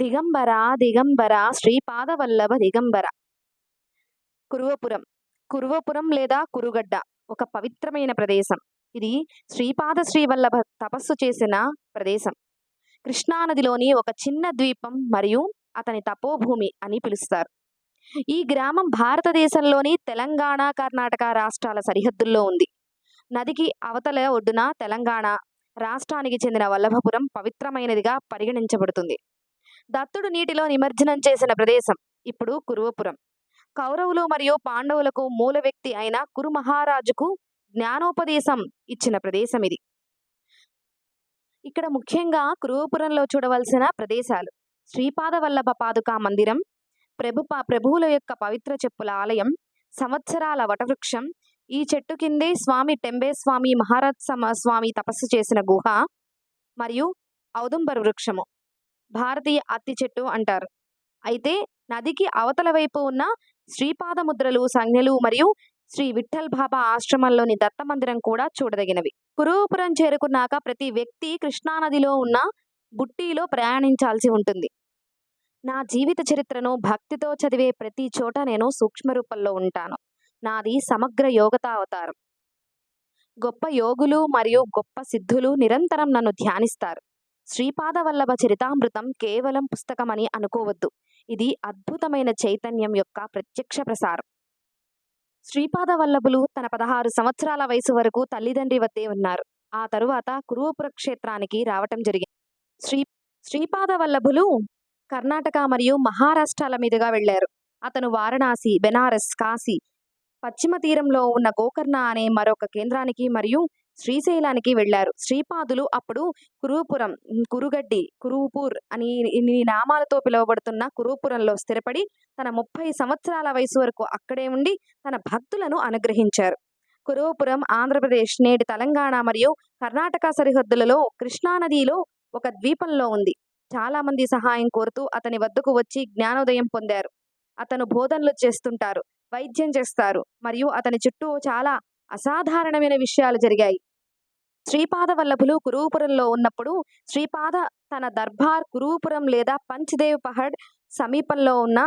దిగంబర దిగంబర శ్రీపాదవల్లభ దిగంబర కురువపురం కురువపురం లేదా కురుగడ్డ ఒక పవిత్రమైన ప్రదేశం. ఇది శ్రీపాద శ్రీవల్లభ తపస్సు చేసిన ప్రదేశం. కృష్ణానదిలోని ఒక చిన్న ద్వీపం మరియు అతని తపోభూమి అని పిలుస్తారు. ఈ గ్రామం భారతదేశంలోని తెలంగాణ కర్ణాటక రాష్ట్రాల సరిహద్దుల్లో ఉంది. నదికి అవతల ఒడ్డున తెలంగాణ రాష్ట్రానికి చెందిన వల్లభపురం పవిత్రమైనదిగా పరిగణించబడుతుంది. దత్తుడు నీటిలో నిమజ్జనం చేసిన ప్రదేశం. ఇప్పుడు కురువపురం. కౌరవులు మరియు పాండవులకు మూల వ్యక్తి అయిన కురు మహారాజుకు జ్ఞానోపదేశం ఇచ్చిన ప్రదేశం ఇది. ఇక్కడ ముఖ్యంగా కురువపురంలో చూడవలసిన ప్రదేశాలు. శ్రీపాద వల్లభ పాదుకా మందిరం ప్రభు ప్రభువుల యొక్క పవిత్ర చెప్పుల ఆలయం సంవత్సరాల వటవృక్షం ఈ చెట్టు కిందే స్వామి టెంబే స్వామి మహారాజ్ స్వామి తపస్సు చేసిన గుహ మరియు ఔదుంబర వృక్షము. భారతీయ అత్తి చెట్టు అంటారు. అయితే నదికి అవతల వైపు ఉన్న శ్రీపాదముద్రలు సంజ్ఞలు మరియు శ్రీ విఠల్ బాబా ఆశ్రమంలోని దత్త మందిరం కూడా చూడదగినవి. కురుపురం చేరుకున్నాక ప్రతి వ్యక్తి కృష్ణానదిలో ఉన్న బుట్టిలో ప్రయాణించాల్సి ఉంటుంది. నా జీవిత చరిత్రను భక్తితో చదివే ప్రతి చోట నేను సూక్ష్మ రూపంలో ఉంటాను. నాది సమగ్ర యోగత అవతారం గొప్ప యోగులు మరియు గొప్ప సిద్ధులు నిరంతరం నన్ను ధ్యానిస్తారు. శ్రీపాద వల్లభ చరితామృతం కేవలం పుస్తకమని అనుకోవద్దు. ఇది అద్భుతమైన చైతన్యం యొక్క ప్రత్యక్ష ప్రసారం. శ్రీపాద వల్లభులు తన పదహారు సంవత్సరాల వయసు వరకు తల్లిదండ్రి వద్దే ఉన్నారు. ఆ తరువాత కురువపుర క్షేత్రానికి రావటం జరిగింది. శ్రీ శ్రీపాద వల్లభులు కర్ణాటక మరియు మహారాష్ట్రాల మీదుగా వెళ్ళారు అతను వారణాసి బెనారస్ కాశీ పశ్చిమ తీరంలో ఉన్న గోకర్ణ అనే మరొక కేంద్రానికి మరియు శ్రీశైలానికి వెళ్ళారు. శ్రీపాదులు అప్పుడు కురుపురం కురుగడ్డి కురుపూర్ అని ఇన్ని నామాలతో పిలువబడుతున్న కురుపురంలో స్థిరపడి తన ముప్పై సంవత్సరాల వయసు వరకు అక్కడే ఉండి తన భక్తులను అనుగ్రహించారు. కురుపురం ఆంధ్రప్రదేశ్ నేటి తెలంగాణ మరియు కర్ణాటక సరిహద్దులలో కృష్ణానదిలో ఒక ద్వీపంలో ఉంది. చాలా మంది సహాయం కోరుతూ అతని వద్దకు వచ్చి జ్ఞానోదయం పొందారు. అతను బోధనలు చేస్తుంటారు వైద్యం చేస్తారు మరియు అతని చుట్టూ చాలా అసాధారణమైన విషయాలు జరిగాయి. శ్రీపాద వల్లభులు కురువుపురంలో ఉన్నప్పుడు శ్రీపాద తన దర్బార్ కురువుపురం లేదా పంచ్దేవ్ పహడ్ సమీపంలో ఉన్న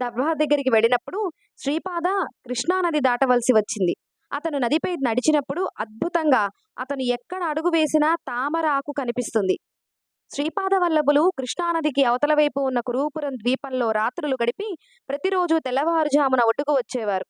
దర్బార్ దగ్గరికి వెళ్ళినప్పుడు శ్రీపాద కృష్ణానది దాటవలసి వచ్చింది. అతను నదిపై నడిచినప్పుడు అద్భుతంగా అతను ఎక్కడ అడుగు వేసినా తామర ఆకు కనిపిస్తుంది. శ్రీపాద వల్లభులు కృష్ణానదికి అవతల వైపు ఉన్న కురువుపురం ద్వీపంలో రాత్రులు గడిపి ప్రతిరోజు తెల్లవారుజామున ఒడ్డుకు వచ్చేవారు.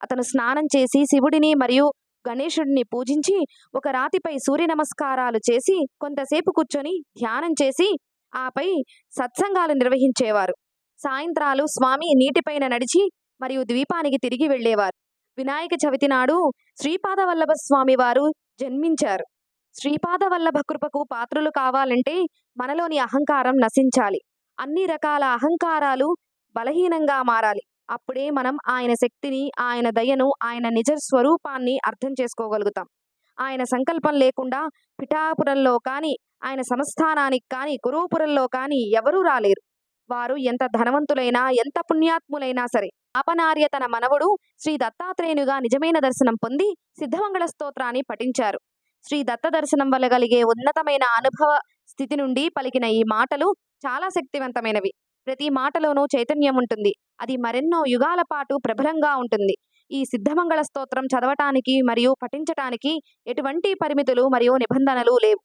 అతను స్నానం చేసి శివుడిని మరియు గణేశుడిని పూజించి ఒక రాతిపై సూర్య నమస్కారాలు చేసి కొంతసేపు కూర్చొని ధ్యానం చేసి ఆపై సత్సంగాలు నిర్వహించేవారు. సాయంత్రాలు స్వామి నీటిపైన నడిచి మరియు ద్వీపానికి తిరిగి వెళ్ళేవారు. వినాయక చవితి నాడు శ్రీపాద వల్లభ స్వామి వారు జన్మించారు. శ్రీపాద వల్లభ కృపకు పాత్రులు కావాలంటే మనలోని అహంకారం నశించాలి. అన్ని రకాల అహంకారాలు బలహీనంగా మారాలి. అప్పుడే మనం ఆయన శక్తిని ఆయన దయను ఆయన నిజ స్వరూపాన్ని అర్థం చేసుకోగలుగుతాం. ఆయన సంకల్పం లేకుండా పిఠాపురంలో కానీ ఆయన సంస్థానానికి కానీ కురుపురంలో కానీ ఎవరూ రాలేరు. వారు ఎంత ధనవంతులైనా ఎంత పుణ్యాత్ములైనా సరే ఆపనార్య తన మనవడు శ్రీ దత్తాత్రేయునిగా నిజమైన దర్శనం పొంది సిద్ధమంగళ స్తోత్రాన్ని పఠించారు. శ్రీ దత్త దర్శనం వల్ల కలిగే ఉన్నతమైన అనుభవ స్థితి నుండి పలికిన ఈ మాటలు చాలా శక్తివంతమైనవి. ప్రతి మాటలోనూ చైతన్యం ఉంటుంది అది మరెన్నో యుగాల పాటు ప్రబలంగా ఉంటుంది. ఈ సిద్ధమంగళ స్తోత్రం చదవటానికి మరియు పఠించటానికి ఎటువంటి పరిమితులు మరియు నిబంధనలు లేవు.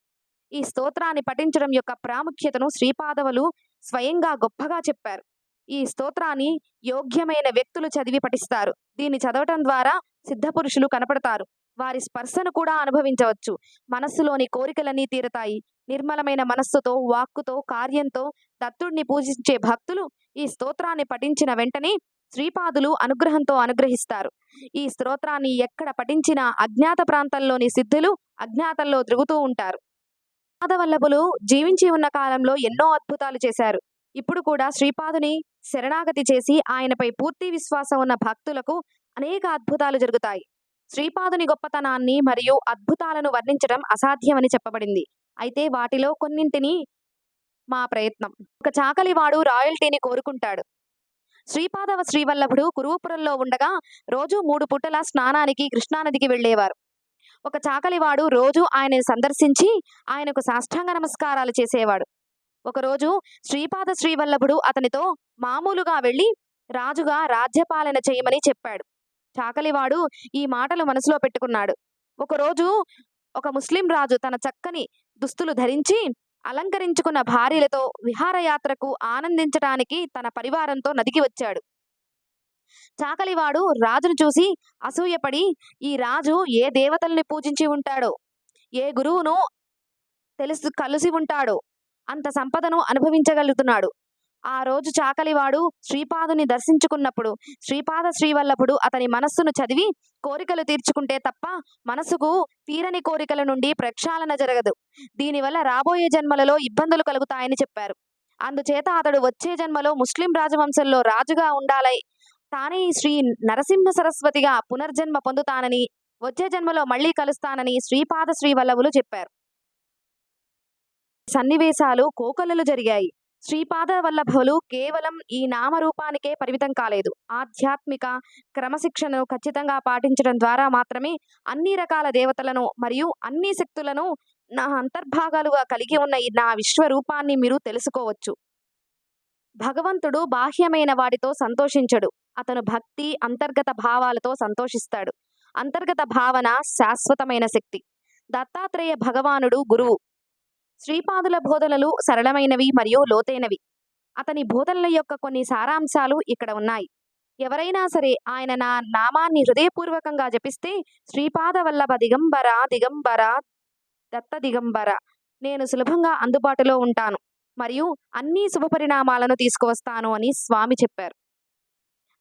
ఈ స్తోత్రాన్ని పఠించడం యొక్క ప్రాముఖ్యతను శ్రీపాదవులు స్వయంగా గొప్పగా చెప్పారు. ఈ స్తోత్రాన్ని యోగ్యమైన వ్యక్తులు చదివి పఠిస్తారు. దీన్ని చదవటం ద్వారా సిద్ధపురుషులు కనపడతారు. వారి స్పర్శను కూడా అనుభవించవచ్చు. మనస్సులోని కోరికలన్నీ తీరతాయి. నిర్మలమైన మనస్సుతో వాక్కుతో కార్యంతో దత్తుడిని పూజించే భక్తులు ఈ స్తోత్రాన్ని పఠించిన వెంటనే శ్రీపాదులు అనుగ్రహంతో అనుగ్రహిస్తారు. ఈ స్తోత్రాన్ని ఎక్కడ పఠించినా అజ్ఞాత ప్రాంతంలోని సిద్ధులు అజ్ఞాతంలో తిరుగుతూ ఉంటారు. పాదవల్లభులు జీవించి ఉన్న కాలంలో ఎన్నో అద్భుతాలు చేశారు. ఇప్పుడు కూడా శ్రీపాదుని శరణాగతి చేసి ఆయనపై పూర్తి విశ్వాసం ఉన్న భక్తులకు అనేక అద్భుతాలు జరుగుతాయి. శ్రీపాదుని గొప్పతనాన్ని మరియు అద్భుతాలను వర్ణించడం అసాధ్యమని చెప్పబడింది. అయితే వాటిలో కొన్నింటిని మా ప్రయత్నం. ఒక చాకలివాడు రాయల్టీని కోరుకుంటాడు. శ్రీపాదవ శ్రీవల్లభుడు కురుపురంలో ఉండగా రోజు మూడు పుట్టల స్నానానికి కృష్ణానదికి వెళ్ళేవారు. ఒక చాకలివాడు రోజు ఆయనను సందర్శించి ఆయనకు సాష్టాంగ నమస్కారాలు చేసేవాడు. ఒకరోజు శ్రీపాద శ్రీవల్లభుడు అతనితో మామూలుగా వెళ్ళి రాజుగా రాజ్యపాలన చేయమని చెప్పాడు. చాకలివాడు ఈ మాటలు మనసులో పెట్టుకున్నాడు. ఒకరోజు ఒక ముస్లిం రాజు తన చక్కని దుస్తులు ధరించి అలంకరించుకున్న భార్యలతో విహారయాత్రకు ఆనందించటానికి తన పరివారంతో నదికి వచ్చాడు. చాకలివాడు రాజును చూసి అసూయపడి ఈ రాజు ఏ దేవతల్ని పూజించి ఉంటాడో ఏ గురువును తెలుసు కలిసి ఉంటాడో అంత సంపదను అనుభవించగలుగుతున్నాడు. ఆ రోజు చాకలివాడు శ్రీపాదుని దర్శించుకున్నప్పుడు శ్రీపాద శ్రీవల్లభుడు అతని మనస్సును చదివి కోరికలు తీర్చుకుంటే తప్ప మనసుకు తీరని కోరికల నుండి ప్రక్షాళన జరగదు. దీనివల్ల రాబోయే జన్మలలో ఇబ్బందులు కలుగుతాయని చెప్పారు. అందుచేత అతడు వచ్చే జన్మలో ముస్లిం రాజవంశంలో రాజుగా ఉండాలై తానే శ్రీ నరసింహ సరస్వతిగా పునర్జన్మ పొందుతానని వచ్చే జన్మలో మళ్ళీ కలుస్తానని శ్రీపాద శ్రీవల్లభులు చెప్పారు. సన్నివేశాలు కోకొల్లలు జరిగాయి. శ్రీపాద వల్లభులు కేవలం ఈ నామరూపానికే పరిమితం కాలేదు. ఆధ్యాత్మిక క్రమశిక్షణను ఖచ్చితంగా పాటించడం ద్వారా మాత్రమే అన్ని రకాల దేవతలను మరియు అన్ని శక్తులను నా అంతర్భాగాలుగా కలిగి ఉన్న ఈ నా విశ్వరూపాన్ని మీరు తెలుసుకోవచ్చు. భగవంతుడు బాహ్యమైన వాటితో సంతోషించడు. అతను భక్తి అంతర్గత భావాలతో సంతోషిస్తాడు. అంతర్గత భావన శాశ్వతమైన శక్తి. దత్తాత్రేయ భగవానుడు గురువు. శ్రీపాదుల బోధనలు సరళమైనవి మరియు లోతైనవి. అతని బోధనల యొక్క కొన్ని సారాంశాలు ఇక్కడ ఉన్నాయి. ఎవరైనా సరే ఆయన నా నామాన్ని హృదయపూర్వకంగా జపిస్తే శ్రీపాద వల్లభ దిగంబర దిగంబర దత్త దిగంబర నేను సులభంగా అందుబాటులో ఉంటాను మరియు అన్ని శుభపరిణామాలను తీసుకువస్తాను అని స్వామి చెప్పారు.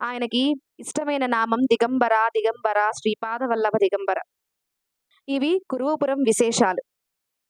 ఆయనకి ఇష్టమైన నామం దిగంబర దిగంబర శ్రీపాద వల్లభ దిగంబర ఇవి కురువపురం విశేషాలు.